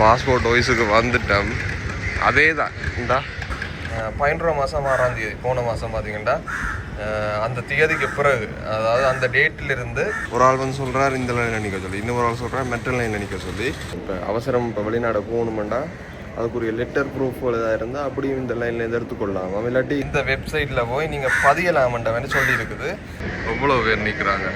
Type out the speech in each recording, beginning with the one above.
Passport வயசுக்கு வந்துட்டேன். அதே தான் இந்தா பதினொரு மாதம் ஆறாம் தேதி போன மாதம் பார்த்தீங்கன்னா அந்த தேதிக்கு பிறகு அதாவது அந்த டேட்டில் இருந்து ஒரு ஆள் வந்து சொல்கிறார் இந்த லைனில் நிற்க சொல்லி. இன்னொரு ஆள் சொல்கிறார் மெட்டல் லைனில் நிற்க சொல்லி. இப்போ அவசரம் இப்போ வெளிநாடு போகணுமெண்டா அதுக்குரிய லெட்டர் ப்ரூஃப் எதாவது இருந்தால் அப்படியும் இந்த லைனில் எதிர்த்து எடுத்துக்கொள்ளலாம்? இல்லாட்டி இந்த வெப்சைட்டில் போய் நீங்கள் பதியலாமன்ற சொல்லி இருக்குது எவ்வளோ பேர் நிற்கிறாங்க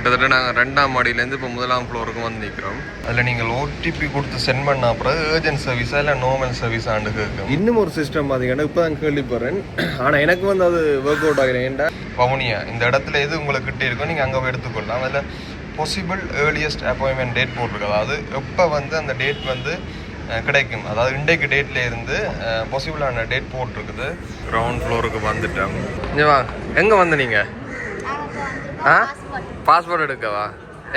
கிட்டத்தட்ட நாங்கள் ரெண்டாம் மாடியிலேருந்து இப்போ முதலாம் ஃப்ளோருக்கு வந்து நிற்கிறோம் அதில் நீங்கள் ஓடிபி கொடுத்து சென்ட் பண்ண அப்புறம் ஏர்ஜென்ட் சர்வீஸா இல்லை நார்மல் சர்வீஸ் ஆண்டு கேட்கும். இன்னும் ஒரு சிஸ்டம் பார்த்தீங்கன்னா இப்போ தான் கேள்விப்படுறேன். ஆனால் எனக்கு வந்து அது ஒர்க் அவுட் ஆகிறேன் ஏன்டா பவுனியா இந்த இடத்துல எது உங்களுக்கு கிட்டே இருக்கோ நீங்கள் அங்கே போய் எடுத்துக்கொள்ளலாம். அதில் பாசிபிள் ஏர்லியஸ்ட் அப்பாயின்மெண்ட் டேட் போட்டிருக்கு. அதாவது எப்போ வந்து அந்த டேட் வந்து கிடைக்கும். அதாவது இன்றைக்கு டேட்ல இருந்து பாசிபிளான டேட் போட்டிருக்குது. கிரவுண்ட் ஃப்ளோருக்கு வந்துட்டோம். இங்கே வா. எங்கே வந்து நீங்கள் ஆ? பாஸ்போர்ட் எடுக்கவா?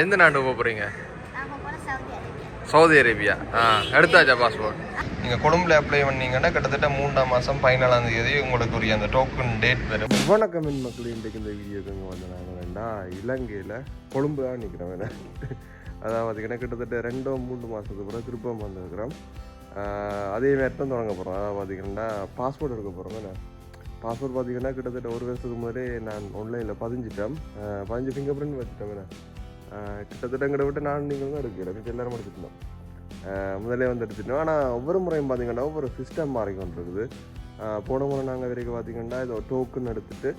எந்த நாட்டு போக போகிறீங்க சவுதி அரேபியா ஆ எடுத்தாச்சா பாஸ்போர்ட் நீங்கள் கொழும்புல அப்ளை பண்ணீங்கன்னா கிட்டத்தட்ட மூன்றாம் மாதம் பதினாலாம் தேதி உங்களுக்கு உரிய அந்த டோக்கன் டேட் வரும். வணக்கம் என் மக்கள் இன்றைக்கு இந்த வீடியோக்கு இங்கே வந்து நாங்கள் இலங்கையில் கொழும்பு தான் நிற்கிறோம் வேணா அதாவது பார்த்தீங்கன்னா கிட்டத்தட்ட ரெண்டோ மூணு மாதத்துக்கு பிறகு திருப்பம் வந்திருக்கிறோம். அதே மாதிரி தான் தொடங்க போகிறோம் அதாவது பார்த்தீங்கன்னா பாஸ்போர்ட் எடுக்க போகிறோம் வேணா பாஸ்போர்ட் பார்த்தீங்கன்னா கிட்டத்தட்ட ஒரு வருஷத்துக்கு முன்னாடி நான் ஆன்லைனில் பதிஞ்சிட்டேன். பதிஞ்சு ஃபிங்கர் பிரிண்ட் வச்சுட்டேன் கிட்டத்தட்ட எங்கிட்ட விட்டு நான் நீங்கள் தான் எடுக்கிறேன் மிச்சம் எல்லாரும் எடுத்துட்டோம் முதலே வந்து எடுத்துட்டோம். ஆனால் ஒவ்வொரு முறையும் பார்த்தீங்கன்னா ஒவ்வொரு சிஸ்டம் மாறிக்கொண்டிருக்குது ஆஹ் போன முறை நாங்கள் வரைக்கும் பார்த்தீங்கன்னா இது டோக்கன் எடுத்துட்டு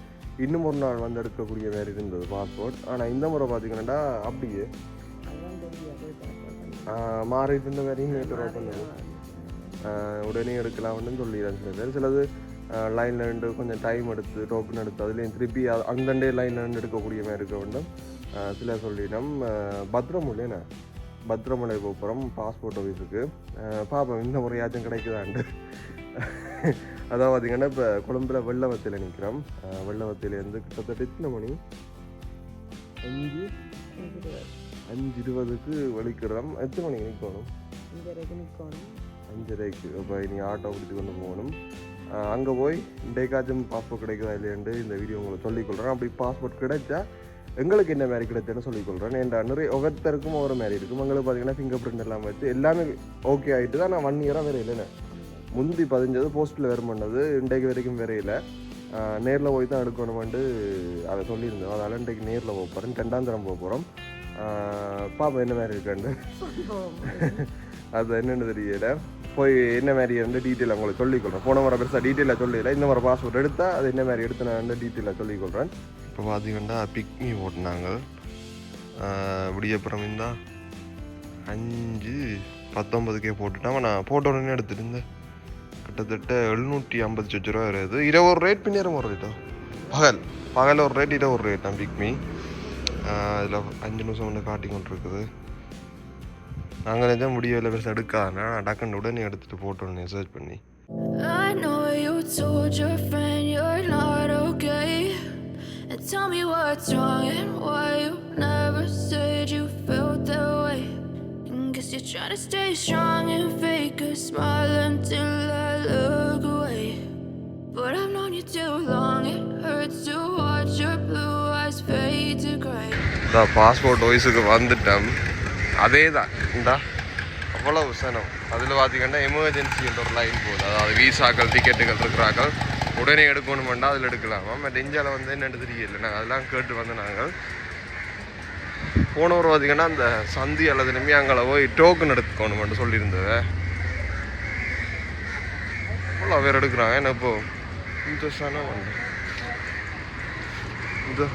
இன்னும் ஒரு நாள் வந்து எடுக்கக்கூடிய மாதிரி இருந்தது பாஸ்போர்ட் ஆனால் இந்த முறை பார்த்திங்கன்னா அப்படியே மாறிட்டு இருந்த வரையும் நேற்று ஓப்பன் உடனே எடுக்கலாம்னு சொல்லிடுறேன் சில பேர். சிலது லைனில் நின்று கொஞ்சம் டைம் எடுத்து டோக்கன் எடுத்து அதுலேயும் திருப்பி அந்தண்டே லைனில் நின்று எடுக்கக்கூடிய மாதிரி இருக்க வேண்டும். சில சொல்லிடும் பத்திரமுல்லை என்ன? பத்திரமலை போகிறோம் பாஸ்போர்ட் ஆஃபீஸுக்கு பார்ப்போம் இந்த முறையாச்சும் கிடைக்குதாண்டு. அதான் பார்த்தீங்கன்னா இப்போ கொழும்புல வெள்ளவத்தியில் நிற்கிறோம் வெள்ளவத்திலேருந்து கிட்டத்தட்ட எத்தனை மணி? அஞ்சு? அஞ்சு இருபதுக்கு வலிக்கிறோம். எத்தனை மணிக்கு நிற்கணும் அஞ்சரைக்கு இப்போ இனி ஆட்டோ பிடிச்சி கொண்டு போகணும். அங்கே போய் இன்றைக்காச்சும் பாஸ்போர்ட் கிடைக்குதா இல்லையாண்டு இந்த வீடியோ உங்களுக்கு சொல்லிக்கொள்கிறேன் அப்படி பாஸ்போர்ட் கிடைச்சா எங்களுக்கு என்ன மாதிரி கிடைச்சேன்னு சொல்லிக்கொள்கிறேன் ஏன்டா நிறைய ஒவ்வொருத்தருக்கும் ஒரு மாதிரி இருக்கும். எங்களுக்கு பார்த்தீங்கன்னா ஃபிங்கர் பிரிண்ட் எல்லாம் வச்சு எல்லாமே ஓகே ஆகிட்டு தான் நான் ஒன் இயராக வேற இல்லைண்ணே. முந்தி பதிஞ்சது போஸ்ட்டில் வேறு பண்ணது இன்றைக்கு வரைக்கும் வேறையில நேரில் போய் தான் எடுக்கணுமெண்டு அதை சொல்லியிருந்தோம் அதனால் இன்றைக்கு நேரில் போக போகிறேன் ரெண்டாம் தரம் போக போகிறோம் பாப்பா என்ன மாதிரி இருக்காண்டு அது என்னென்னு தெரியல. போய் என்ன மாதிரி இருந்து டீட்டெயில் உங்களுக்கு சொல்லிக்கொள்கிறேன் போன முறை பெருசாக டீட்டெயிலாக சொல்லல. இந்த முறை பாஸ்போர்ட் எடுத்தால் அது என்ன மாதிரி எடுத்து நான் வந்து டீட்டெயிலாக சொல்லிக்கொள்கிறேன் இப்போ பார்த்தீங்கன்னா பிக்னி ஓட்டினாங்க விடியப்புறம் இருந்தா அஞ்சு பத்தொன்பதுக்கே போட்டுட்டேன். நான் போட்ட உடனே எடுத்துட்டு இருந்தேன் கிட்டத்தட்ட எழுநூற்றி ஐம்பது சொச்சு ரூபா வருது இரவு ஒரு ரேட் பின்னேரம் ஒரு ரேட்டா பகல். பகல் ஒரு ரேட் இரவு ஒரு ரேட் தான் பிக்மி அதில் அஞ்சு நிமிஷம் வந்து காட்டி கொண்டிருக்குது நாங்கள் நிஜம் முடியவில்லை பெருசாக எடுக்காதுனா டக்குன்னு உடனே எடுத்துகிட்டு போட்டோன்னு சர்ச் பண்ணி I know you told your friend you're not okay. And tell me what's wrong and why you never said you felt that way. And guess you're trying to stay strong and fake a smile until I look away. But I've known you too long, it hurts to watch your blue eyes fade to gray. இந்த passport வயசுக்கு வந்துட்டோம் அதே தான் இந்தா அவ்வளவு சனம் அதில் emergency என்ற ஒரு லைன் போகுது. அதாவது வீசாக்கள் டிக்கெட்டுகள் இருக்கிறார்கள். உடனே எடுக்கணுமெண்டா அதில் எடுக்கலாமா. பட் இந்தியாவில் வந்து என்னென்னு தெரியல. நாங்கள் அதெல்லாம் கேட்டு வந்து நாங்கள். போனவர் பார்த்தீங்கன்னா அந்த சந்தி அல்லது நிம்மி அங்கே போய் டோக்கன் எடுத்துக்கணுமென்று சொல்லியிருந்தது. அவ்வளோ பேர் எடுக்கிறாங்க. என்ன இப்போ இந்த சனம் வந்து இது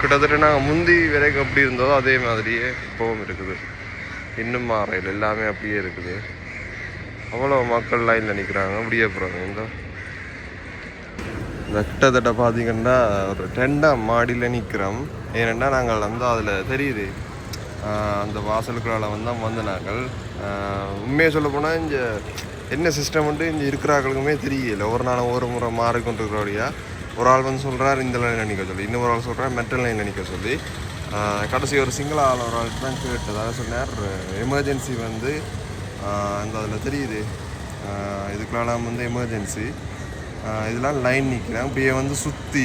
கிட்டத்தட்ட நாங்கள் முந்தி வரைக்கும் எப்படி இருந்ததோ அதே மாதிரியே இப்போவும் இருக்குது. இன்னும் மாறையில் எல்லாமே அப்படியே இருக்குது. அவ்வளோ மக்கள் லைனில் நிற்கிறாங்க அப்படியே போகிறாங்க இந்த கிட்டத்தட்ட பார்த்தீங்கன்னா ஒரு ரெண்டாம் மாடியில் நிற்கிறோம் ஏனெண்டா நாங்கள் வந்து அதில் தெரியுது. அந்த வாசலுக்குள்ளால வந்து தான் வந்து நாங்கள். உண்மையை சொல்ல போனால் இங்கே என்ன சிஸ்டம் வந்து இங்கே இருக்கிறார்களுக்குமே தெரியல. ஒரு நாள் ஒரு முறை மாறிக்கொண்டிருக்கிறோடையா ஒரு ஆள் வந்து சொல்கிறார் இந்த லைனில் நிற்க சொல்லி. இன்னொரு ஆள் சொல்கிறார் மெட்டல் லைனில் நிற்க சொல்லி. கடைசி ஒரு சிங்கிள் ஆள் ஒரு ஆள் தான் கேட்டதாக சொன்னார். எமர்ஜென்சி வந்து இந்த அதில் தெரியுது. இதுக்கெல்லாம் வந்து எமர்ஜென்சி இதெல்லாம் லைன் நிற்கிறேன் இப்படியே வந்து சுற்றி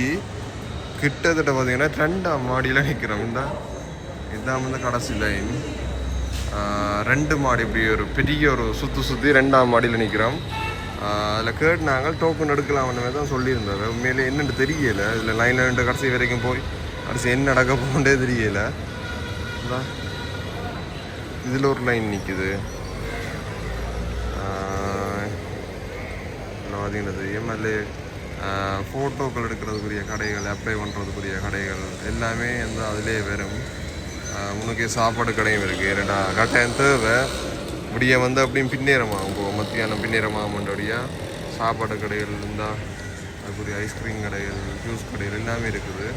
கிட்டத்தட்ட பார்த்திங்கன்னா ரெண்டாம் மாடியில் நிற்கிறோம் இந்த இதுதான் வந்து கடைசி லைன் ரெண்டு மாடி இப்படி ஒரு பெரிய ஒரு சுற்றி சுற்றி ரெண்டாம் மாடியில் நிற்கிறோம் அதில் கேட்டுனாங்க டோக்கன் எடுக்கலாம்னு தான் சொல்லியிருந்தார் உண்மையிலே என்னென்னு தெரியல. இதில் லைனில் ரெண்டு கடைசி வரைக்கும் போய் கடைசி என்ன நடக்க போகண்டே தெரியல. இதில் ஒரு லைன் நிற்குது பார்த்தீங்கன்னா தெரியும் அதில் ஃபோட்டோக்கள் எடுக்கிறதுக்குரிய கடைகள் அப்ளை பண்ணுறதுக்குரிய கடைகள் எல்லாமே வந்து அதிலே வரும். உனக்கு சாப்பாடு கடையும் இருக்குது ரெண்டா கட்டாயம் தேவை. விடிய வந்து அப்படியும் பின்னேறமாகும். இப்போ மத்தியானம் பின்னேறமாகன்றபடியாக சாப்பாடு கடைகள் இருந்தால் அதுக்குரிய ஐஸ்கிரீம் கடைகள் ஜூஸ் கடைகள் எல்லாமே இருக்குது.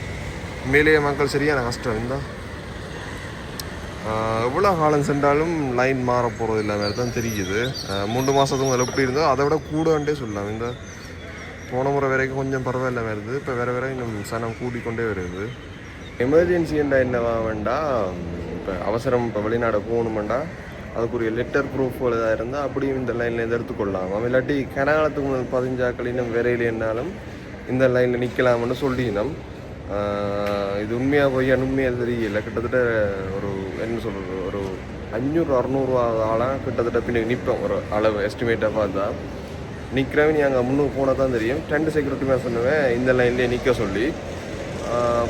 உண்மையிலேயே மக்கள் சரியான கஷ்டம் இருந்தால் எவ்வளோ காலம் சென்றாலும் லைன் மாற போகிறது இல்லை மாதிரி தான் தெரியுது. மூன்று மாதத்துக்கு முதல்ல எப்படி இருந்தோ அதை விட கூடன்ட்டே சொல்லலாம். இந்த போன முறை வரைக்கும் கொஞ்சம் பரவாயில்ல வருது இப்போ வேற வேற இன்னும் சனம் கூடிக்கொண்டே வருது. எமர்ஜென்சின்றா என்னவா வேண்டா? இப்போ அவசரம் இப்போ வெளிநாடு போகணுமெண்டா? அதுக்குரிய லெட்டர் ப்ரூஃப் எதாக இருந்தால் அப்படியும் இந்த லைனில் எடுத்துக்கொள்ளலாம். இல்லாட்டி கனகாலத்துக்கு முதல் பதினஞ்சாக்கள் இன்னும் விரையிலேன்னாலும் இந்த லைனில் நிற்கலாம்னு சொல்லினோம். இது உண்மையாக போய் உண்மையாக தெரியல. கிட்டத்தட்ட ஒரு என்ன சொல்கிறது ஒரு அஞ்சூறு அறநூறுவா ஆளாக கிட்டத்தட்ட பின்னாடி நிற்போம் ஒரு அளவு எஸ்டிமேட்டாக பார்த்தா. நிற்கிறவன் நீ அங்கே முன்னூறு போனால் தான் தெரியும். டென்ட் செக்யூரிட்டி மேன் சொன்னவன் இந்த லைன்லேயே நிற்க சொல்லி.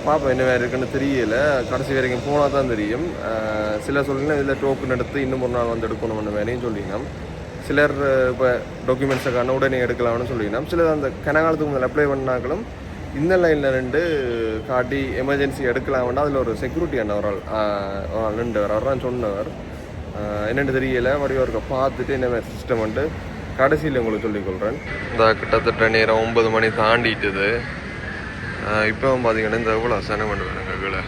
பார்ப்போம் என்ன வேறு இருக்குன்னு தெரியல. கடைசி வரைக்கும் போனால் தான் தெரியும் சில சிலர் சொல்லினா இதில் டோக்கன் எடுத்து இன்னும் ஒரு நாள் வந்து எடுக்கணும்னு வேறையும் சொல்லினோம். சிலர் இப்போ டாக்குமெண்ட்ஸை கண்ண உடனே எடுக்கலாம்னு சொல்லினோம். சிலர் அந்த கனகாலத்துக்கு முதல்ல அப்ளை பண்ணாங்களும் இந்த லைனில் ரெண்டு காட்டி எமர்ஜென்சி எடுக்கலாம்னா அதில் ஒரு செக்யூரிட்டி அண்ணன் ஒரு ஆள் ஒரு ஆள் ரெண்டு அவர் தான் சொன்னவர் என்னென்னு தெரியல. மறுபடியும் ஒருக்க பார்த்துட்டு என்ன மாதிரி சிஸ்டம் வந்து கடைசியில் உங்களுக்கு சொல்லிக்கொள்கிறேன் இந்த கிட்டத்தட்ட நேரம் ஒன்பது மணி தாண்டிட்டுது. இப்போவும் பார்த்தீங்கன்னா இந்த எவ்வளோ சனம் பண்ணு வேணுங்க கீழே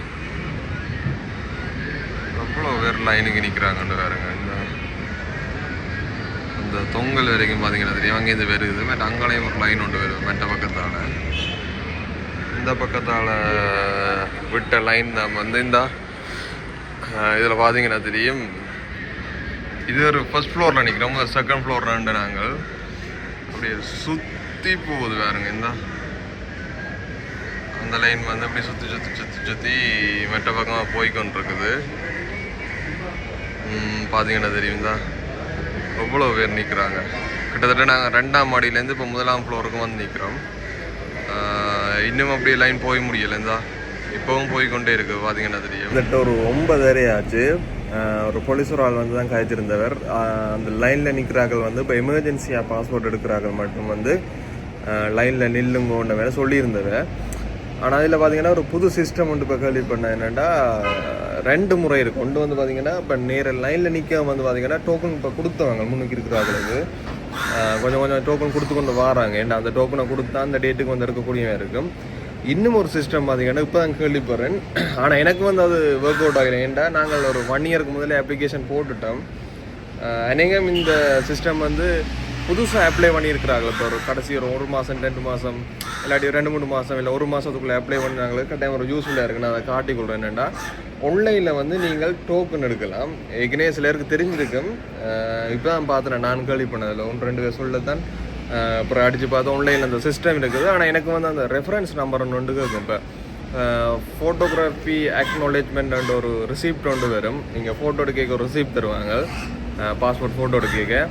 எவ்வளோ பேர் லைனுக்கு நிற்கிறாங்கன்னு வேறுங்க இந்த இந்த தொங்கல் வரைக்கும் பார்த்தீங்கன்னா தெரியும். அங்கேருந்து வருது பட் அங்கேயும் ஒரு லைன் ஒன்று வருது மெட்ட பக்கத்தால். இந்த பக்கத்தால் விட்ட லைன் தான். வந்து இந்த இதில் பார்த்தீங்கன்னா தெரியும். இது ஒரு ஃபஸ்ட் ஃப்ளோரில் நிற்கிறோம் செகண்ட் ஃப்ளோரில் நாங்கள். அப்படியே சுற்றி போகுது வேறுங்க இந்த. அந்த லைன் வந்து அப்படியே சுற்றி சுற்றி சுற்றி சுற்றி மெட்ட பக்கமாக போய்கொண்டிருக்குது ம், பார்த்தீங்கன்னா தெரியும் எவ்வளோ பேர் நிற்கிறாங்க கிட்டத்தட்ட நாங்கள் ரெண்டாம் மாடியிலேருந்து இப்போ முதலாம் ஃப்ளோருக்கு வந்து நிற்கிறோம் இன்னும் அப்படியே லைன் போய் முடியலைந்தா இப்போவும் போய் கொண்டே இருக்கு பார்த்தீங்கன்னா தெரியும்? கிட்டத்தட்ட ஒரு ஒன்பதரை ஆச்சு. ஒரு போலீஸ் ஒரு ஆள் வந்து தான் காய்ச்சிருந்தவர் அந்த லைனில் நிற்கிறார்கள் வந்து இப்போ எமர்ஜென்சியாக பாஸ்போர்ட் எடுக்கிறார்கள் மட்டும் வந்து லைனில் நில்லுங்கன்ற வேலை சொல்லியிருந்தவர். ஆனால் அதில் பார்த்தீங்கன்னா ஒரு புது சிஸ்டம் வந்து இப்போ கேள்வி பண்ண என்னென்னா ரெண்டு முறை இருக்கு. ஒன்று வந்து பார்த்தீங்கன்னா இப்போ நேர லைனில் நிற்க வந்து பார்த்தீங்கன்னா டோக்கன் இப்போ கொடுத்தவங்க முன்னுக்கு இருக்கிறாங்களுக்கு கொஞ்சம் கொஞ்சம் டோக்கன் கொடுத்து கொண்டு வராங்க. ஏன்னா அந்த டோக்கனை கொடுத்தா அந்த டேட்டுக்கு வந்து இருக்கக்கூடியவன் இருக்கும். இன்னும் ஒரு சிஸ்டம் பார்த்தீங்கன்னா இப்போ தான் கேள்விப்படுறேன். ஆனால் எனக்கு வந்து அது ஒர்க் அவுட் ஆகலை. ஏன்டா நாங்கள் ஒரு ஒன் இயருக்கு முதல்ல அப்ளிகேஷன் போட்டுட்டோம். அநேகம் இந்த சிஸ்டம் வந்து புதுசாக அப்ளை பண்ணியிருக்கிறாங்க இப்போ ஒரு கடைசி ஒரு ஒரு மாதம் ரெண்டு மாதம் இல்லாட்டி ரெண்டு மூணு மாதம் இல்லை ஒரு மாதத்துக்குள்ளே அப்ளை பண்ணாங்களுக்கு கட்டாயம் ஒரு யூஸ்ஃபுல்லாக இருக்குது நான் அதை காட்டி கொடுறேன். என்னென்னா ஆன்லைனில் வந்து நீங்கள் டோக்கன் எடுக்கலாம். ஏற்கனவே சிலருக்கு தெரிஞ்சிருக்கும் இப்போ தான் பார்த்துறேன் நான் கேள்வி பண்ணதில் ஒன்று ரெண்டு பேர் சொல்லத்தான். தான் அப்புறம் அடித்து பார்த்து ஆன்லைனில் அந்த சிஸ்டம் இருக்குது. ஆனால் எனக்கு வந்து அந்த ரெஃபரன்ஸ் நம்பர் ஒன்று ஒன்று இருக்கும் இப்போ. ஃபோட்டோகிராஃபி அக்னாலேஜ்மெண்ட் ஒரு ரிசிப்ட் ஒன்று வரும். நீங்கள் ஃபோட்டோ எடுக்க ஒரு ரிசிப்ட் தருவாங்க. பாஸ்போர்ட் ஃபோட்டோ எடுக்க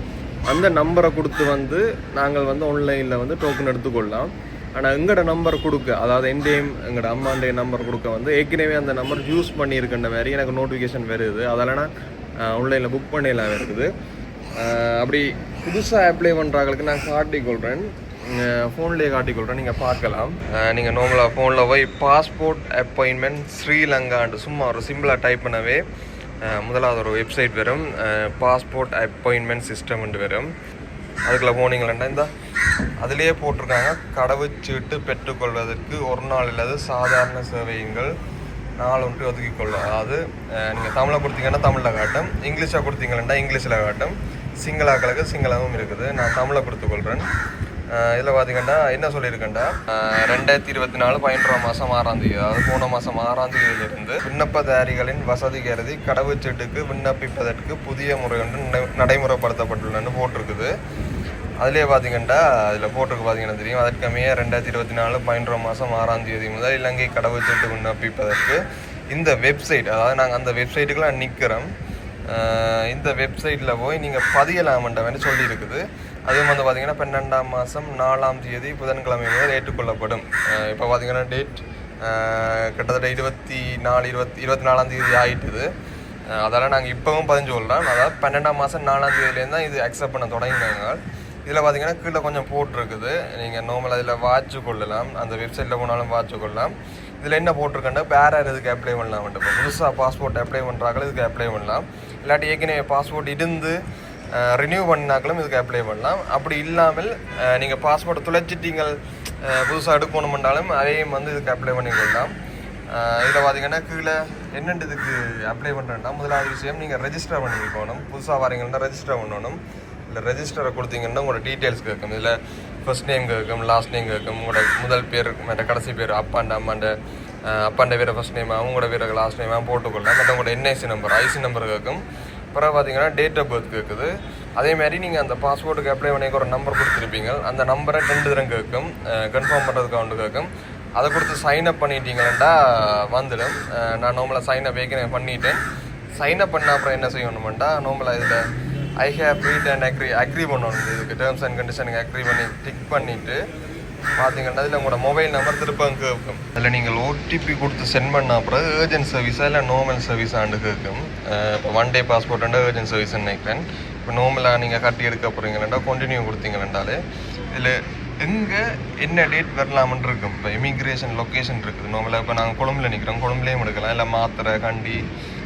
அந்த நம்பரை கொடுத்து வந்து நாங்கள் வந்து ஆன்லைனில் வந்து டோக்கன் எடுத்துக்கொள்ளலாம். ஆனால் எங்களோட நம்பர் கொடுக்க அதாவது என்டையும் எங்களோட அம்மாண்டைய நம்பர் கொடுக்க வந்து ஏற்கனவே அந்த நம்பர் யூஸ் பண்ணியிருக்கின்ற மாதிரி எனக்கு நோட்டிஃபிகேஷன் வருது. அதெல்லாம் நான் ஆன்லைனில் புக் பண்ணிடலாம் இருக்குது. அப்படி புதுசாக அப்ளை பண்ணுறாங்களுக்கு நான் காட்டிக்கொள்கிறேன் ஃபோன்லேயே காட்டிக்கொள்கிறேன் நீங்கள் பார்க்கலாம். நீங்கள் நார்மலாக ஃபோனில் போய் பாஸ்போர்ட் அப்பாயின்மெண்ட் ஸ்ரீலங்கான்ட்டு சும்மா ஒரு சிம்பிளாக டைப் பண்ணவே முதலாவது ஒரு வெப்சைட் வரும். பாஸ்போர்ட் அப்பாயின்மெண்ட் சிஸ்டம்னு வரும். அதுக்குள்ளே போனீங்களா இந்த. அதிலேயே போட்டிருக்காங்க. கடவுச்சீட்டு பெற்றுக்கொள்வதற்கு ஒரு நாள் இல்லாத சாதாரண சேவையுங்கள். நாள் ஒன்று ஒதுக்கிக்கொள்ள அதாவது நீங்கள் தமிழை கொடுத்தீங்கன்னா தமிழில் காட்டும். இங்கிலீஷாக கொடுத்தீங்கன்னா இங்கிலீஷில் காட்டும். சிங்களாக்களுக்கு சிங்களாகவும் இருக்குது. நான் தமிழை கொடுத்துக்கொள்கிறேன் இதில் பார்த்தீங்கன்னா என்ன சொல்லியிருக்கேன்டா? ரெண்டாயிரத்தி இருபத்தி நாலு பதினொன்றாம் மாதம் ஆறாம் தேதி அதாவது போன மாதம் ஆறாம் தேதியிலிருந்து விண்ணப்பதாரிகளின் வசதி கருதி கடவுச்சீட்டுக்கு விண்ணப்பிப்பதற்கு புதிய முறை ஒன்று நடைமுறைப்படுத்தப்பட்டுள்ளன்னு போட்டிருக்குது. அதிலே பார்த்தீங்கன்னா அதில் போட்டிருக்கு பார்த்தீங்கன்னா தெரியும். அதற்கமைய ரெண்டாயிரத்தி இருபத்தி நாலு பதினொன்றாம் மாதம் ஆறாம் தேதி முதல் இலங்கை கடவுச்சீட்டு விண்ணப்பிப்பதற்கு இந்த வெப்சைட் அதாவது நாங்கள் அந்த வெப்சைட்டுக்கெலாம் நிற்கிறோம் இந்த வெப்சைட்டில் போய் நீங்கள் பதியலாமண்டவன்னு சொல்லியிருக்குது. அதுவும் வந்து பார்த்தீங்கன்னா பன்னெண்டாம் மாதம் நாலாம் தேதி புதன்கிழமை முதல் ஏற்றுக்கொள்ளப்படும். இப்போ பார்த்தீங்கன்னா டேட் கிட்டத்தட்ட இருபத்தி நாலு இருபத்தி இருபத்தி நாலாம் தேதி ஆயிட்டுது. அதெல்லாம் நாங்கள் இப்போவும் பதிஞ்சு சொல்கிறோம் அதாவது பன்னெண்டாம் மாதம் நாலாம் தேதியிலேருந்து தான் இது அக்செப்ட் பண்ண தொடங்கினாங்க. இதில் பார்த்தீங்கன்னா கீழே கொஞ்சம் போட்டிருக்குது. நீங்கள் நார்மல் அதில் வாட்ச் கொள்ளலாம். அந்த வெப்சைட்டில் போனாலும் வாட்ச் கொள்ளலாம். இதில் என்ன போட்டிருக்கேன்னா வேறு இதுக்கு அப்ளை பண்ணலாம் இப்போ புதுசாக பாஸ்போர்ட் அப்ளை பண்ணுறாங்களோ இதுக்கு அப்ளை பண்ணலாம். இல்லாட்டி ஏற்கனவே பாஸ்போர்ட் இருந்து ரினியூ பண்ணாக்களும் இதுக்கு அப்ளை பண்ணலாம். அப்படி இல்லாமல் நீங்கள் பாஸ்போர்ட் துளைச்சிட்டீங்கள் புதுசாக எடுக்கணுமென்றாலும் அதையும் வந்து இதுக்கு அப்ளை பண்ணிக்கொள்ளலாம் இதில் பார்த்தீங்கன்னா கீழே என்னென்ன இதுக்கு அப்ளை பண்ணுறேன்னா முதலாவது விஷயம் நீங்கள் ரெஜிஸ்டர் பண்ணிக்கணும் புதுசாக வரீங்கன்னா ரெஜிஸ்டர் பண்ணணும். இல்லை ரெஜிஸ்டரை கொடுத்தீங்கன்னா உங்களோட டீட்டெயில்ஸ் கேட்கும். இதில் ஃபர்ஸ்ட் நேம் கேட்கும் லாஸ்ட் நேம் கேட்கும். உங்களோட முதல் பேர் மற்ற கடைசி பேர் அப்பாண்ட அம்மாண்ட அப்பாண்ட பேரை ஃபர்ஸ்ட் நேம் அவங்களோட பேரை லாஸ்ட் நேமாக போட்டுக்கொள்ளலாம். மற்ற உங்களோட என்ஐசி நம்பர் ஐசி நம்பர் கேட்கும். அப்புறம் பார்த்தீங்கன்னா டேட் ஆஃப் பர்த் கேட்குது அதே மாதிரி நீங்கள் அந்த பாஸ்போர்ட்டுக்கு அப்ளை பண்ணிக்க ஒரு நம்பர் கொடுத்துருப்பீங்க. அந்த நம்பரை ரெண்டு தரம் கேட்கும் கன்ஃபார்ம் பண்ணுறதுக்கு ஒன்று கேட்கும் அதை கொடுத்து சைன் அப் பண்ணிட்டீங்கன்னா வந்துடும். நான் நார்மலாக சைன் அப் ஏற்கனவே பண்ணிட்டேன். சைன் அப் பண்ண அப்புறம் என்ன செய்யணுமெண்டா? நார்மலாக இதில் I have read and agree agree பண்ணணும். இதுக்கு டேர்ம்ஸ் அண்ட் கண்டிஷனுக்கு அக்ரி பண்ணி டிக் பண்ணிவிட்டு பார்த்தீங்கன்னா இதில் உங்களோட மொபைல் நம்பர் திரும்ப கேட்கும் அதில் நீங்கள் ஓடிபி கொடுத்து சென்ட் பண்ண அப்புறம் ஏர்ஜென்ட் சர்வீஸாக இல்லை நார்மல் சர்வீஸ் ஆண்டு கேட்கும். இப்போ one day passport urgent service நினைக்கிறேன். இப்போ நார்மலாக நீங்கள் கட்டி எடுக்க போகிறீங்களா கண்டினியூ கொடுத்தீங்களாண்டாலே இதில் எங்கே என்ன டேட் வரலாமன் இருக்கும்? இப்போ இமிக்ரேஷன் லொக்கேஷன் இருக்குது. நார்மலாக இப்போ நாங்கள் கொழும்புல நிற்கிறோம் கொழும்புலேயும் எடுக்கலாம். இல்லை மாத்திரை கண்டி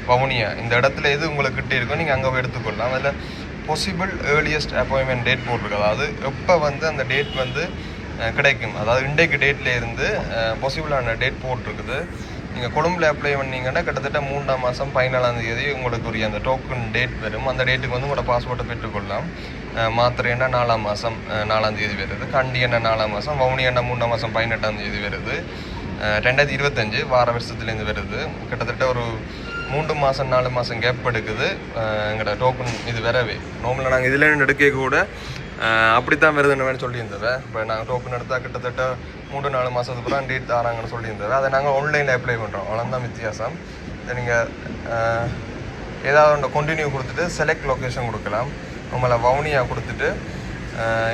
வவுனியா இந்த இடத்துல எது உங்களுக்கு கிட்டே இருக்கோ நீங்கள் அங்கே போய் எடுத்துக்கொள்ளலாம். அதில் பாசிபிள் ஏர்லியஸ்ட் அப்பாயின்மெண்ட் டேட் போட்டிருக்கு அதாவது எப்போ வந்து அந்த டேட் வந்து கிடைக்கும். அதாவது இன்றைக்கு டேட்லேருந்து பாசிபிளான டேட் போட்டிருக்குது. நீங்கள் கொழும்பில் அப்ளை பண்ணீங்கன்னா கிட்டத்தட்ட மூன்றாம் மாதம் பதினாலாம் தேதி உங்களுக்கு உரிய அந்த டோக்கன் டேட் வரும். அந்த டேட்டுக்கு வந்து உங்களோட பாஸ்போர்ட்டை பெற்றுக்கொள்ளலாம். மாத்திரை என்ன நாலாம் மாதம் நாலாம் தேதி வருது. கண்டி என்ன நாலாம் மாதம் வவுனி என்ன மூணாம் மாதம் பதினெட்டாம் தேதி வருது. ரெண்டாயிரத்தி இருபத்தஞ்சு வார வருஷத்துலேருந்து வருது. கிட்டத்தட்ட ஒரு மூன்று மாதம் நாலு மாதம் கேப் எடுக்குது அஹ், எங்களோட டோக்கன் இது வரவே. நார்மலாக நாங்கள் இதில் எடுக்க கூட அப்படித்தான் விருது வருதுன்னு சொல்லியிருந்தது. இப்போ நாங்கள் டோக்கன் எடுத்தால் கிட்டத்தட்ட மூணு நாலு மாதத்துக்கு அப்புறம் டேட் தராங்கன்னு சொல்லியிருந்தது. அதை நாங்கள் ஆன்லைனில் அப்ளை பண்ணுறோம் அவ்வளோதான் வித்தியாசம். நீங்கள் ஏதாவது ஒன்று கண்டினியூ கொடுத்துட்டு செலக்ட் லொக்கேஷன் கொடுக்கலாம். நம்மளை வவுனியா கொடுத்துட்டு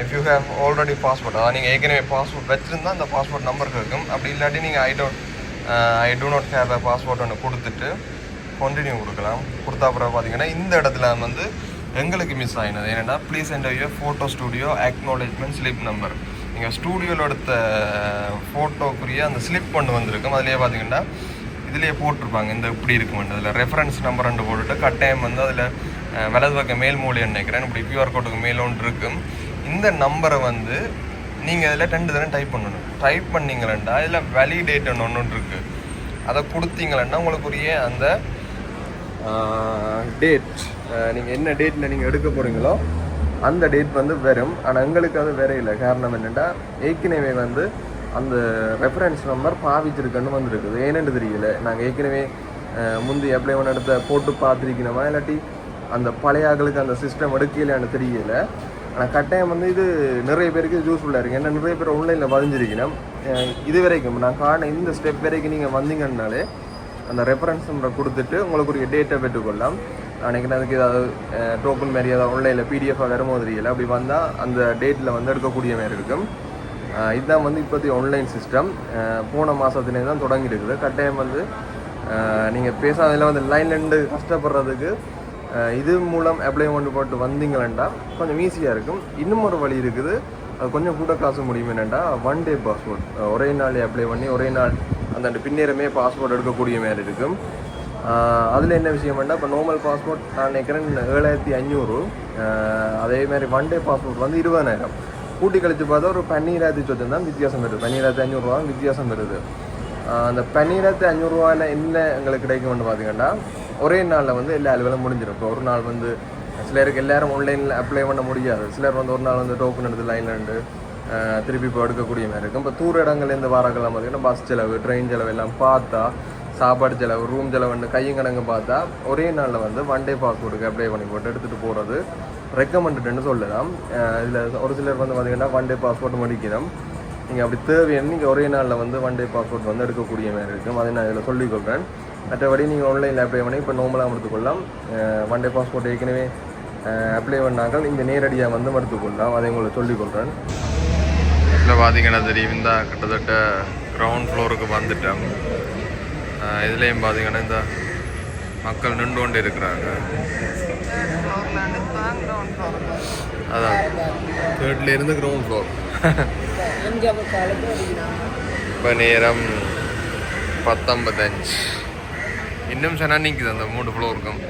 if you have already passport அதாவது நீங்கள் ஏற்கனவே பாஸ்போர்ட் வச்சுருந்தா அந்த பாஸ்போர்ட் நம்பர் இருக்கும். அப்படி இல்லாட்டி நீங்கள் I don't I do not have a passport ஒன்று கொடுத்துட்டு கண்டினியூ கொடுக்கலாம். கொடுத்தா அப்புறம் பார்த்தீங்கன்னா இந்த இடத்துல வந்து எங்களுக்கு மிஸ் ஆகினது ஏன்னா please enter your photo studio acknowledgement slip number நீங்கள் ஸ்டூடியோவில் எடுத்த ஃபோட்டோக்குரிய அந்த ஸ்லிப் கொண்டு வந்திருக்கும். அதுலேயே பார்த்தீங்கன்னா இதுலேயே போட்டிருப்பாங்க. இந்த இப்படி இருக்குமெண்டு அதில் ரெஃபரன்ஸ் நம்பர் ரெண்டு போட்டுட்டு கட்டாயம் வந்து அதில் வலது பக்கம் மேல் மூலியம் நினைக்கிறேன். இப்படி கியூஆர் கோட்டுக்கு மேல் ஒன்று இருக்கும். இந்த நம்பரை வந்து நீங்கள் இதில் ரெண்டு தடவை டைப் பண்ணணும். டைப் பண்ணீங்களா இதில் வேலிடேட் ஒன்று ஒன்று இருக்குது அதை கொடுத்தீங்களேன்னா உங்களுக்குரிய அந்த டேட் நீங்கள் என்ன டேட்டில் நீங்கள் எடுக்க போகிறீங்களோ அந்த டேட் வந்து வரும் ஆனால் எங்களுக்கு அது வேற இல்லை. காரணம் என்னென்னா ஏற்கனவே வந்து அந்த ரெஃபரன்ஸ் நம்பர் பாவிச்சிருக்குன்னு வந்திருக்குது. ஏன்னு தெரியல. நாங்கள் ஏற்கனவே முந்தி அப்ளை பண்ண இடத்த போட்டு பார்த்துருக்கணுமா? இல்லாட்டி அந்த பழைய ஆட்களுக்கு அந்த சிஸ்டம் எடுக்கலையான்னு தெரியல. ஆனால் கட்டாயம் வந்து இது நிறைய பேருக்கு யூஸ்ஃபுல்லாக இருக்குது ஏன்னா நிறைய பேர் ஆன்லைனில் பதிஞ்சிருக்கணும். இது வரைக்கும் நான் காண இந்த ஸ்டெப் வரைக்கும் நீங்கள் வந்தீங்கன்னாலே அந்த ரெஃபரன்ஸ் நம்பரை கொடுத்துட்டு உங்களுக்குரிய டேட்டை பெற்றுக்கொள்ளலாம். அன்றைக்கி அதுக்கு ஏதாவது டோக்கன் மாதிரி ஏதாவது ஆன்லைனில் பிடிஎஃபாக வருமோ தெரியல அப்படி வந்தால் அந்த டேட்டில் வந்து எடுக்கக்கூடிய மாதிரி இருக்கும். இதுதான் வந்து இப்போதைய ஆன்லைன் சிஸ்டம் போன மாதத்துலேருந்து தான் தொடங்கி இருக்குது கட்டாயம் வந்து நீங்கள் பேசாததில் வந்து லைன்லேருந்து கஷ்டப்படுறதுக்கு இது மூலம் அப்ளை பண்ணி போட்டு வந்தீங்களா கொஞ்சம் ஈஸியாக இருக்கும். இன்னும் ஒரு வழி இருக்குது. அது கொஞ்சம் கூட காசு முடியும் என்னென்னா ஒன் டே பாஸ்போர்ட் ஒரே நாள் அப்ளை பண்ணி ஒரே நாள் அந்த பின்னேறமே பாஸ்போர்ட் எடுக்கக்கூடிய மாதிரி இருக்கும். அதில் என்ன விஷயம்னா இப்போ நார்மல் பாஸ்போர்ட் நான் நினைக்கிறேன் ஏழாயிரத்தி அஞ்சூறு அதே மாதிரி ஒன் டே பாஸ்போர்ட் வந்து இருபதாயிரம். கூட்டி கழித்து பார்த்தா ஒரு பன்னீராயிரத்தி சொத்து தான் வித்தியாசம் வருது. பன்னீராயிரத்தி ஐநூறுரூவா வித்தியாசம் வருது. அந்த பன்னீராயிரத்தி ஐநூறுரூவாயில் என்ன எங்களுக்கு கிடைக்கும்னு பார்த்தீங்கன்னா ஒரே நாளில் வந்து எல்லா அலுவலும் முடிஞ்சிடும். இப்போ ஒரு நாள் வந்து சிலருக்கு எல்லாரும் ஆன்லைனில் அப்ளை பண்ண முடியாது. சிலர் வந்து ஒரு நாள் வந்து டோக்கன் எடுத்து லைனில் நின்று திருப்பி இப்போ எடுக்கக்கூடிய மாதிரி இருக்கும். இப்போ தூர இடங்கள்லேருந்து வாராக்கெல்லாம் பார்த்தீங்கன்னா பஸ் செலவு ட்ரெயின் செலவு எல்லாம் பார்த்தா சாப்பாடு செலவு ரூம் செலவுன்னு கையும் கணக்கு பார்த்தா ஒரே நாளில் வந்து ஒன் டே பாஸ்போர்ட்டுக்கு அப்ளை பண்ணி போட்டு எடுத்துகிட்டு போகிறது ரெக்கமெண்டட்னு சொல்லலாம். இதில் ஒரு சிலர் வந்து பார்த்தீங்கன்னா ஒன் டே பாஸ்போர்ட் முடிக்கணும். நீங்கள் அப்படி தேவையான நீங்கள் ஒரே நாளில் வந்து ஒன் டே பாஸ்போர்ட் வந்து எடுக்கக்கூடிய மாதிரி இருக்கும். அதை நான் இதில் சொல்லிக்கொள்கிறேன் மற்றபடி நீங்கள் ஆன்லைனில் அப்ளை பண்ணி இப்போ நார்மலாக எடுத்துக்கொள்ளலாம் ஒன் டே பாஸ்போர்ட் ஏற்கனவே அப்ளை பண்ணாங்க இந்த நேரடியாக வந்து எடுத்துக்கொள்ளலாம் அதை உங்களுக்கு சொல்லிக்கொள்கிறேன் இதில் பார்த்தீங்கன்னா தெரியும் இந்த கிட்டத்தட்ட கிரவுண்ட் ஃப்ளோருக்கு வந்துட்டேன் இதுலேயும் பார்த்தீங்கன்னா இந்த மக்கள் நின்று கொண்டு இருக்கிறாங்க. அதான். தேர்ட்ல இருந்து கிரவுண்ட் ஃப்ளோர் இப்போ நேரம் பத்தொம்பத்தஞ்சு. இன்னும் சொன்னா நிற்குது அந்த மூணு ஃப்ளோருக்கும்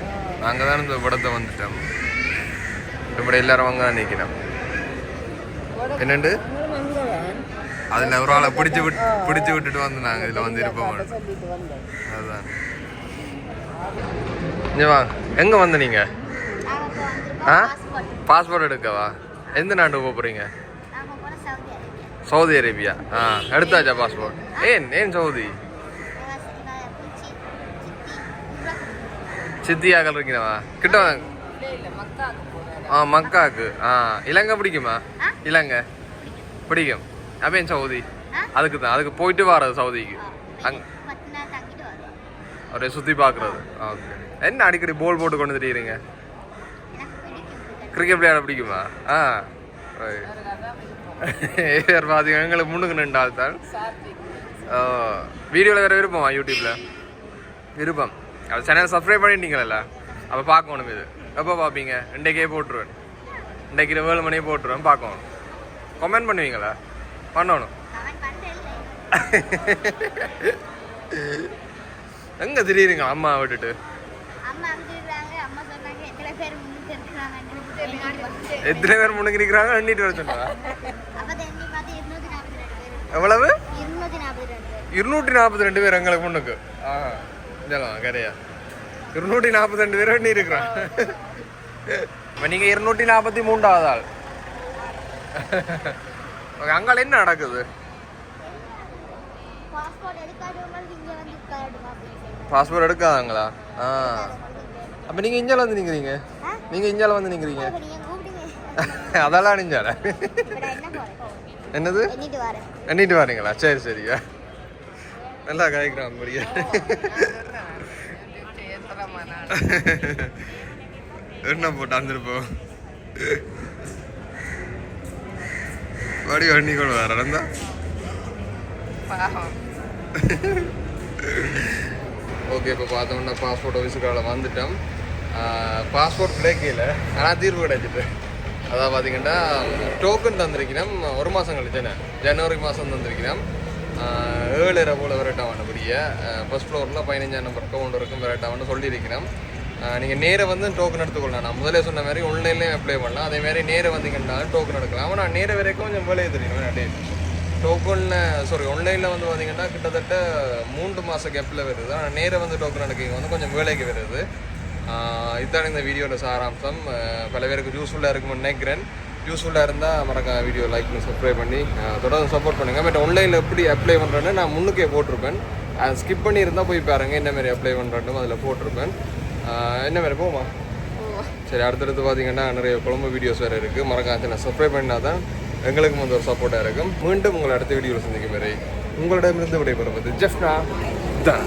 நாங்கள் தான் இந்த படத்தை வந்துட்டோம். இப்படி எல்லாரும் தான் நிற்கிறோம் என்னண்டு? அதில் ஒரு ஆளை பிடிச்சி விட்டு பிடிச்சி விட்டுட்டு வந்து நாங்கள் இதில் வந்து இருப்போம். அதுதான் வா. எங்கே வந்த நீங்கள் ஆ? பாஸ்போர்ட் எடுக்கவா? எந்த நாட்டுக்கு போக போகிறீங்க சவுதி அரேபியா. ஆ எடுத்தாச்சா பாஸ்போர்ட்? ஏன் ஏன் சவுதி? சித்தியாக்கள் இருக்கீங்களா? கிட்ட வாங்க. ஆ மக்காக்கு. ஆ இலங்கை பிடிக்குமா? இலங்கை. பிடிக்கும். அப்ப ஏன் சவுதி. அதுக்கு தான் அதுக்கு போயிட்டு வர்றது சவுதிக்கு. அங் அப்படியே சுற்றி பார்க்குறது. ஓகே என்ன அடிக்கடி போல் போட்டு கொண்டு திரியுறீங்க கிரிக்கெட் விளையாட பிடிக்குமா? ஆ வேறு பார்த்தீங்க எங்களுக்கு முன்னுக்கு நின்று ஆள் தான் வீடியோவில் வேறு விருப்பமா யூடியூப்பில் விருப்பம். அது சேனல் சப்ஸ்கிரைப் பண்ணிட்டீங்களா அப்போ பார்க்கணும் இது. எப்போ பார்ப்பீங்க? இன்றைக்கே போட்டுருவேன். இன்றைக்கு ஏழு மணியே போட்டுருவேன். பார்க்கணும். கமெண்ட் பண்ணுவீங்களா? பண்ணணும். எங்கே திடீருங்க அம்மா விட்டுட்டு? எத்தனை பேர் முன்னுக்கு நிற்கிறாங்க எண்ணிட்டு வர சொன்னா? எவ்வளவு? இருநூற்றி நாற்பத்தி ரெண்டு பேர். எங்களுக்கு முன்னுக்கு. ஆ இதெல்லாம் கரையா. இருநூற்றி நாற்பத்தி ரெண்டு பேர் எண்ணி இருக்கிறான் இப்போ நீங்கள் இருநூற்றி நாற்பத்தி மூன்றாவது ஆள் Okay, அங்கால என்ன நடக்குது? பாஸ்போர்ட் எடுக்காதாங்களா ஆ. அப்போ நீங்கள் இஞ்சால வந்து நிற்கிறீங்க நீங்கள் இஞ்சால வந்து நிற்கிறீங்க அதெல்லாம் நெஞ்சால என்னது? எண்ணிட்டு வரீங்களா? சரி சரியா நல்லா காய்க்கிறான் புரிய என்ன போட்டு வந்துருப்போம் வடி வண்டி கொண்டு வர இருந்தா ஓகே இப்போ பார்த்தோம்னா பாஸ்போர்ட் ஆஃபீஸுக்கால வந்துட்டோம். பாஸ்போர்ட் கிடைக்கல ஆனால் தீர்வு கிடைச்சிட்டு. அதான் பார்த்தீங்கன்னா டோக்கன் தந்திருக்கிறோம். ஒரு மாதம் கழிச்சுனே ஜனவரி மாதம் தந்திருக்கிறோம். ஏழரை போல் விரட்டாவானபடிய ஃபர்ஸ்ட் ஃப்ளோரில் பதினஞ்சாம் நம்பர் கவுண்ட் இருக்கும் விரட்டாவான்னு சொல்லியிருக்கிறோம். நீங்கள் நேராக வந்து டோக்கன் எடுத்துக்கொள்ளலாம். நான் முதலே சொன்ன மாதிரி ஆன்லைன்லேயும் அப்ளை பண்ணலாம். அதே மாதிரி நேராக வந்தீங்கன்னாலும் டோக்கன் எடுக்கலாம். ஆனால் நேர வரைக்கும் கொஞ்சம் வேலையை தெரியும் அப்படியே டோக்கனில் சாரி ஆன்லைனில் வந்து பார்த்தீங்கன்னா கிட்டத்தட்ட மூன்று மாத கேப்பில் வருது. ஆனால் நேராக வந்து டோக்கன் எடுக்க வந்து கொஞ்சம் வேலைக்கு வருது. இதுதான் இந்த வீடியோட சாராம்சம். பல பேருக்கு யூஸ்ஃபுல்லாக இருக்கும்னு நினைக்கிறேன். யூஸ்ஃபுல்லாக இருந்தால் மறக்காம வீடியோ லைக் பண்ணி சப்ஸ்கிரைப் பண்ணி தொடர்ந்து சப்போர்ட் பண்ணுங்கள் பட் ஆன்லைனில் எப்படி அப்ளை பண்ணுறேன்னு நான் முன்னுக்கே போட்டிருப்பேன். ஸ்கிப் பண்ணியிருந்தால் போய் பாருங்கள் என்ன மாதிரி அப்ளை பண்ணுறேன்னு அதில் போட்டிருப்பேன். என்ன மாதிரி போமா சரி அடுத்தடுத்து பார்த்தீங்கன்னா நிறைய குழம்பு வீடியோஸ் வேறு இருக்குது மறக்காம சப்ஸ்கிரைப் பண்ணால் தான் எங்களுக்கும் வந்து ஒரு சப்போர்ட்டாக இருக்கும். மீண்டும் உங்களை அடுத்த வீடியோவில் சந்திக்கும் வரை உங்களிடமிருந்து விடைபெறுவது ஜெஃப்னா. தான்